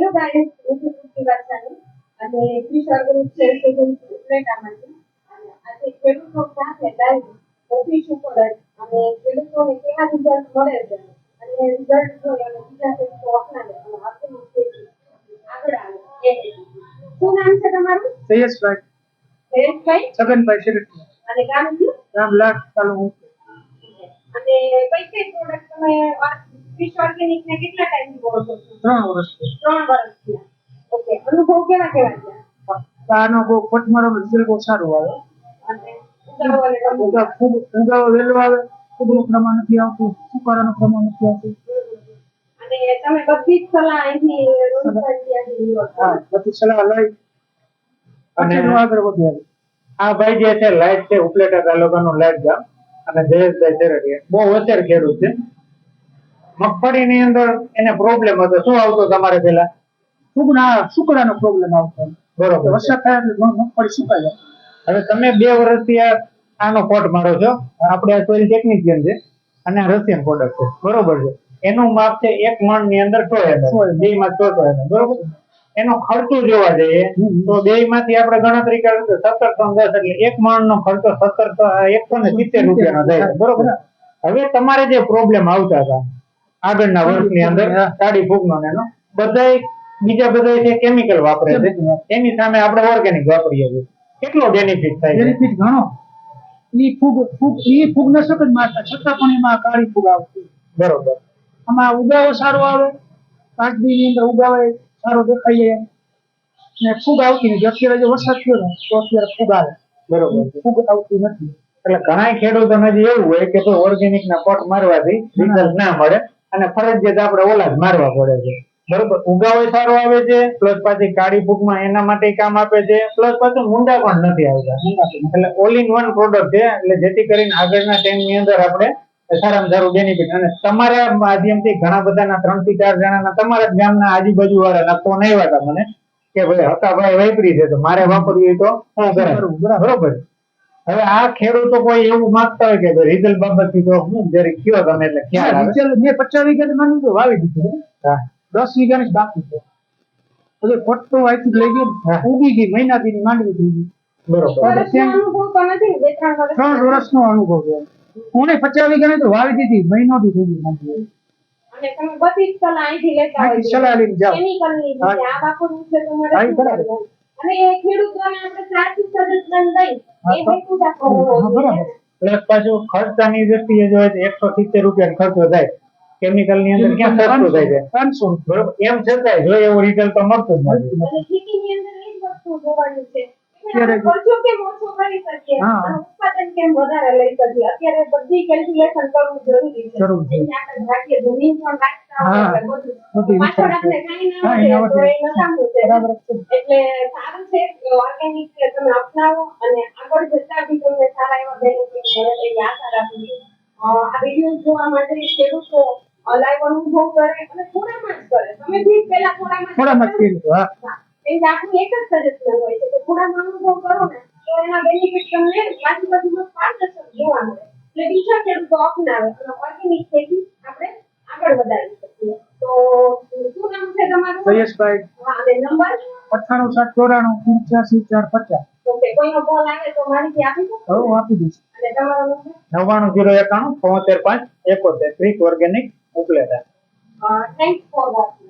Hello guys હું છું શ્રુતિ વાસાણી અને શ્રી સ્વર્ગનું શેર સેકન્ડ ઉપલેટામાંથી અને આજે ખેડૂતો સાથે લાઈવ ઓફિસ ઉપર જ અને ખેડૂતોને કેવા રિઝલ્ટ મળે છે અને રિઝલ્ટ જોઈ અને બીજા ખેડૂતો અપનાવે અને આપણી ખેતી આગળ આવે. એ. શું નામ છે તમારું? જયેશભાઈ જયેશભાઈ છગનભાઈ અને ગામ કયું ગામ લાખ તાલુકો. અને કઈ કઈ પ્રોડક્ટ તમે ફિશ ઓર્ગેનિક ને કેટલા ટાઈમથી બોલો છો? ત્રણ વર્ષથી ત્રણ વર્ષ થયા. ઓકે અનુભવ કેવા કેવા છે? આનો બહુ પટમારો રિઝલ્ટ બહુ સારું આવે. અને ઉગાવો અને ટપુ. ઉગા ફૂગ ઉગાવો વહેલો આવે. ફૂગનું પ્રમાણ નથી આવતું. સુકારાનું પ્રમાણ નથી આવતું. અને તમે બધી જ સલાહ અહીંથી રોજગારી ત્યાંથી લ્યો છો. હા બધી સલાહ લઈ. અને અને આગળ વધ્યા આ ભાઈ જે છે લાઈટ છે ઉપલેટા તાલુકાનું લાઈટ ગામ. અને જયેશભાઈ બહુ હોશિયાર ખેડૂત છે. મગફળીની અંદર એને પ્રોબ્લેમ હતો. શું આવતો તમારે પેલા ફૂગના સુકડાનો પ્રોબ્લેમ આવતો. બરોબર વરસાદ થાય એટલે મગફળી સુકાઈ જાય. હવે તમે બે વર્ષથી આ આનો કોટ મારો છો. આપણે આ સોઇલ ટેકનિશિયન છે અને રશિયન પ્રોડક્ટ છે. બરોબર છે. એનું માપ છે એક મણની અંદર સો બે માં MM, બરોબર એનો ખર્ચો જોવા જઈએ તો બે માંથી આપણે ગણતરી કરીએ તો સત્તરસો દસ એટલે એક મણ નો ખર્ચો સત્તરસો એકસો ને સિત્તેર રૂપિયાનો થાય. બરોબર હવે તમારે જે પ્રોબ્લેમ આવતા હતા આગળના વર્ષની અંદર કાળી ફૂગનો ને એનો. બધાય બીજા બધા જે કેમિકલ વાપરે છે. એની સામે આપણે ઓર્ગેનિક વાપરીએ છીએ. કેટલો બેનિફિટ થાય બેનિફિટ ઘણો. ઈ ફૂગ ફૂગ ઈ ફૂગ નશક જ મારતા છતાં પણ એમાં કાળી ફૂગ આવતી. બરોબર. આમાં ઉગાવો સારો આવે પાંચની અંદર ઉગાવે સારો દેખાય ને ફૂગ આવતી નથી. અત્યારે જો વરસાદ થયો ને તો અત્યારે ફૂગ આવે. બરોબર. ફૂગ આવતી નથી. એટલે ઘણા ખેડૂતોને જે એવું હોય કે ઓર્ગેનિક ના પટ મારવાથી રિઝલ્ટ ના મળે. અને ફરજિયાત આપણે ઓલા જ મારવા પડે છે. બરોબર? ઉગાવો સારો આવે છે પ્લસ પાછી કાળી ફૂગમાં એના માટે કામ આપે છે પ્લસ પાછું મુંડા પણ નથી આવતા. એટલે ઓલ ઇન વન પ્રોડક્ટ છે એટલે જેથી કરીને આગળના ટાઈમની અંદર આપણે સારામાં સારું બેનિફિટ અને તમારા માધ્યમથી ઘણા બધાના ત્રણથી ચાર જણાના તમારા જ ગામના આજુબાજુ વાળાના ફોન આવ્યા હતા મને કે ભાઈ હતા ભાઈ વાપરી છે તો મારે વાપરવી તો શું કરે બરાબર. હવે આ ખેડૂતો કોઈ એવું માંગતા હોય કે રીઝલ રિઝલ્ટ બાબતથી તો હું જરીક કયો તમે એટલે ખ્યાલ આવે. નીચે મેં પચાસ વીઘા માનું તો વાવી દીધું દસ વીઘાની જ બાકી છે. એટલે પટ્ટો અહીંથી લઈ ગયો ઉગી ગઈ મહિના થી માંડવી થઈ ગઈ. બરોબર. ત્રણ વર્ષ નો અનુભવ છે. હું પચાસ વીઘાની તો વાવી દીધી મહિનોથી થઈ ગઈ માંડવી. સલાહ અહીંથી લેતા હોય સલાહ લઈને જાઓ. આ છે તમારે અને ખેડૂતોને આપણે સાચું સજેશન દઈ એ હેતુ. પ્લસ પાછું ખર્ચાની દ્રષ્ટિએ જોઈએ તો એકસો સિત્તેર રૂપિયા ખર્ચો થાય. કેમિકલની અંદર ક્યાં સસ્તું થાય છે? ત્રણસો. બરોબર. એમ છતાંય જો એવો રિઝલ્ટ તો મળતું જ નથી. અંદર એ જ વસ્તુ જોવાની છે. ખર્ચો કેમ ઓછો કરી શકીએ? ઉત્પાદન કેમ વધારે લઈ શકીએ? અત્યારે બધી કેલ્ક્યુલેશન કરવું જરૂરી છે. આપણે રાખીએ જમીન પણ રાખતા હોય બધું. બધું પાછળ વિચાર આપણે કાંઈ ના કાંઈ ના વધે તો વધે. એ નકામું છે. બરાબર એટલે સારું છે ઓર્ગેનિક તમે અપનાવો અને આગળ જતા બી તમને સારા એવા બેનિફિટ મળે એવી આશા રાખું છું. આ વીડિયો જોવા માટે ખેડૂતો લાઈવ અનુભવ કરે અને થોડામાં જ કરે. તમે બી પહેલા થોડામાં થોડામાં જ કર્યું હા. હા. આપણું એક જ સજેશન હોય છે કે થોડામાં અનુભવ કરો ને તો એના બેનિફિટ તમને આજુબાજુમાં પારદર્શક જોવા મળે. એટલે બીજા ખેડૂતો અપનાવે અને ઓર્ગેનિક ખેતી આપણે આગળ વધારી શકીએ તો અઠ્ઠાણું સાત ચોરાણું પંચ્યાસી ચાર પચાસ. નવ્વાણું જીરો એકાણું તોતેર પાંચ એકોતેર creek organic Upleta. Thanks for watching